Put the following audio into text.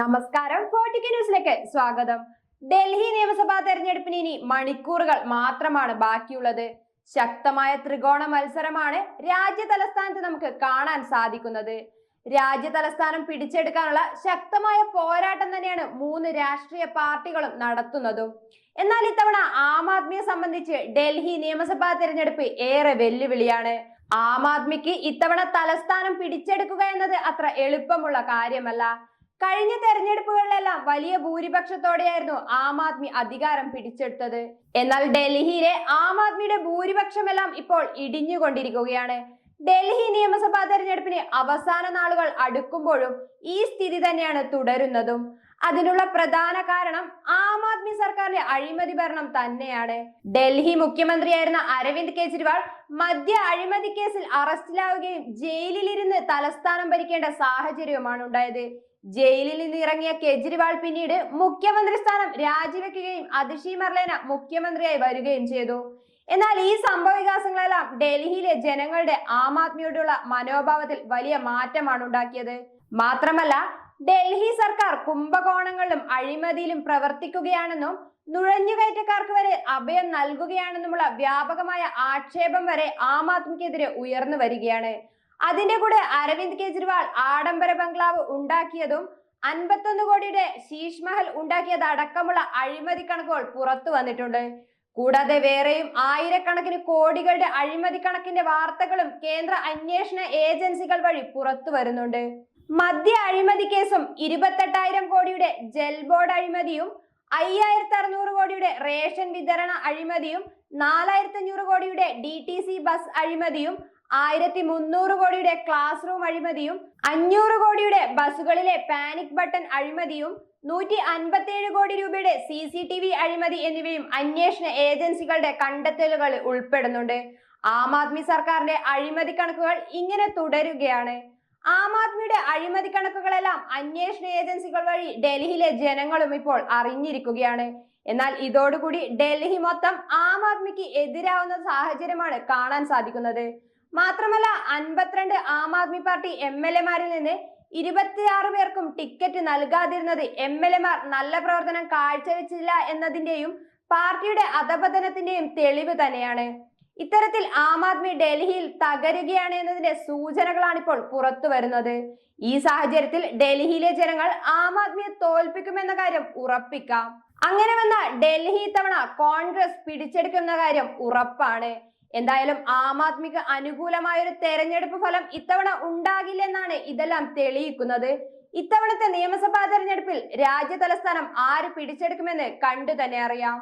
നമസ്കാരം ഫോർട്ടിക്ക് ന്യൂസിലേക്ക് സ്വാഗതം. ഡൽഹി നിയമസഭാ തെരഞ്ഞെടുപ്പിന് ഇനി മണിക്കൂറുകൾ മാത്രമാണ് ബാക്കിയുള്ളത്. ശക്തമായ ത്രികോണ മത്സരമാണ് രാജ്യ തലസ്ഥാനത്ത് നമുക്ക് കാണാൻ സാധിക്കുന്നത്. രാജ്യ തലസ്ഥാനം പിടിച്ചെടുക്കാനുള്ള ശക്തമായ പോരാട്ടം തന്നെയാണ് മൂന്ന് രാഷ്ട്രീയ പാർട്ടികളും നടത്തുന്നതും. എന്നാൽ ഇത്തവണ ആം ആദ്മിയെ സംബന്ധിച്ച് ഡൽഹി നിയമസഭാ തെരഞ്ഞെടുപ്പ് ഏറെ വെല്ലുവിളിയാണ്. ആം ആദ്മിക്ക് ഇത്തവണ തലസ്ഥാനം പിടിച്ചെടുക്കുക എന്നത് അത്ര എളുപ്പമുള്ള കാര്യമല്ല. കഴിഞ്ഞ തെരഞ്ഞെടുപ്പുകളിലെല്ലാം വലിയ ഭൂരിപക്ഷത്തോടെയായിരുന്നു ആം ആദ്മി അധികാരം പിടിച്ചെടുത്തത്. എന്നാൽ ഡൽഹിയിലെ ആം ആദ്മിയുടെ ഭൂരിപക്ഷമെല്ലാം ഇപ്പോൾ ഇടിഞ്ഞുകൊണ്ടിരിക്കുകയാണ്. ഡൽഹി നിയമസഭാ തെരഞ്ഞെടുപ്പിന് അവസാന നാളുകൾ അടുക്കുമ്പോഴും ഈ സ്ഥിതി തന്നെയാണ് തുടരുന്നതും. അതിനുള്ള പ്രധാന കാരണം ആം ആദ്മി സർക്കാരിന്റെ അഴിമതി ഭരണം തന്നെയാണ്. ഡൽഹി മുഖ്യമന്ത്രിയായിരുന്ന അരവിന്ദ് കെജ്രിവാൾ മദ്യ അഴിമതി കേസിൽ അറസ്റ്റിലാവുകയും ജയിലിലിരുന്ന് തലസ്ഥാനം ഭരിക്കേണ്ട സാഹചര്യവുമാണ് ഉണ്ടായത്. ജയിലിൽ നിന്ന് ഇറങ്ങിയ കെജ്രിവാൾ പിന്നീട് മുഖ്യമന്ത്രി സ്ഥാനം രാജിവെക്കുകയും അതിഷി മർലേന മുഖ്യമന്ത്രിയായി വരികയും ചെയ്തു. എന്നാൽ ഈ സംഭവ വികാസങ്ങളെല്ലാം ഡൽഹിയിലെ ജനങ്ങളുടെ ആം ആദ്മിയോടുള്ള മനോഭാവത്തിൽ വലിയ മാറ്റമാണ് ഉണ്ടാക്കിയത്. മാത്രമല്ല ഡൽഹി സർക്കാർ കുംഭകോണങ്ങളിലും അഴിമതിയിലും പ്രവർത്തിക്കുകയാണെന്നും നുഴഞ്ഞുകയറ്റക്കാർക്ക് വരെ അഭയം നൽകുകയാണെന്നുമുള്ള വ്യാപകമായ ആക്ഷേപം വരെ ആം ആദ്മിക്കെതിരെ ഉയർന്നു വരികയാണ്. അതിന്റെ കൂടെ അരവിന്ദ് കെജ്രിവാൾ ആഡംബര ബംഗ്ലാവ് ഉണ്ടാക്കിയതും അൻപത്തൊന്ന് കോടിയുടെ ശീഷ്മഹൽ ഉണ്ടാക്കിയത് അടക്കമുള്ള അഴിമതി കണക്കുകൾ പുറത്തു വന്നിട്ടുണ്ട്. കൂടാതെ വേറെയും ആയിരക്കണക്കിന് കോടികളുടെ അഴിമതി കണക്കിന്റെ വാർത്തകളും കേന്ദ്ര അന്വേഷണ ഏജൻസികൾ വഴി പുറത്തു വരുന്നുണ്ട്. മദ്യ അഴിമതി കേസും ഇരുപത്തെട്ടായിരം കോടിയുടെ ജൽ ബോർഡ് അഴിമതിയും അയ്യായിരത്തി അറുന്നൂറ് കോടിയുടെ റേഷൻ വിതരണ അഴിമതിയും നാലായിരത്തി അഞ്ഞൂറ് കോടിയുടെ ഡി ടി സി ബസ് അഴിമതിയും ആയിരത്തി മുന്നൂറ് കോടിയുടെ ക്ലാസ് റൂം അഴിമതിയും അഞ്ഞൂറ് കോടിയുടെ ബസ്സുകളിലെ പാനിക് ബട്ടൺ അഴിമതിയും നൂറ്റി അൻപത്തിയേഴ് കോടി രൂപയുടെ സി സി ടി വി അഴിമതി എന്നിവയും അന്വേഷണ ഏജൻസികളുടെ കണ്ടെത്തലുകൾ ഉൾപ്പെടുന്നുണ്ട്. ആം ആദ്മി സർക്കാരിന്റെ അഴിമതി കണക്കുകൾ ഇങ്ങനെ തുടരുകയാണ്. ആം ആദ്മിയുടെ അഴിമതി കണക്കുകളെല്ലാം അന്വേഷണ ഏജൻസികൾ വഴി ഡൽഹിയിലെ ജനങ്ങളും ഇപ്പോൾ അറിഞ്ഞിരിക്കുകയാണ്. എന്നാൽ ഇതോടുകൂടി ഡൽഹി മൊത്തം ആം ആദ്മിക്ക് എതിരാവുന്ന സാഹചര്യമാണ് കാണാൻ സാധിക്കുന്നത്. മാത്രമല്ല അൻപത്തിരണ്ട് Aam Aadmi party M L എമാരിൽ നിന്ന് ഇരുപത്തിയാറ് പേർക്കും ടിക്കറ്റ് നൽകാതിരുന്നത് എം എൽ എമാർ നല്ല പ്രവർത്തനം കാഴ്ചവെച്ചില്ല എന്നതിന്റെയും പാർട്ടിയുടെ അധപതനത്തിന്റെയും തെളിവ് തന്നെയാണ്. ഇത്തരത്തിൽ ആം ആദ്മി ഡൽഹിയിൽ തകരുകയാണ് എന്നതിന്റെ സൂചനകളാണ് ഇപ്പോൾ പുറത്തു വരുന്നത്. ഈ സാഹചര്യത്തിൽ ഡൽഹിയിലെ ജനങ്ങൾ ആം ആദ്മിയെ തോൽപ്പിക്കുമെന്ന കാര്യം ഉറപ്പിക്കാം. അങ്ങനെ വന്ന ഡൽഹി തവണ കോൺഗ്രസ് പിടിച്ചെടുക്കുന്ന കാര്യം ഉറപ്പാണ്. എന്തായാലും ആം ആദ്മിക്ക് അനുകൂലമായ ഒരു തെരഞ്ഞെടുപ്പ് ഫലം ഇത്തവണ ഉണ്ടാകില്ലെന്നാണ് ഇതെല്ലാം തെളിയിക്കുന്നത്. ഇത്തവണത്തെ നിയമസഭാ തെരഞ്ഞെടുപ്പിൽ രാജ്യ തലസ്ഥാനം ആര് പിടിച്ചെടുക്കുമെന്ന് കണ്ടു തന്നെ അറിയാം.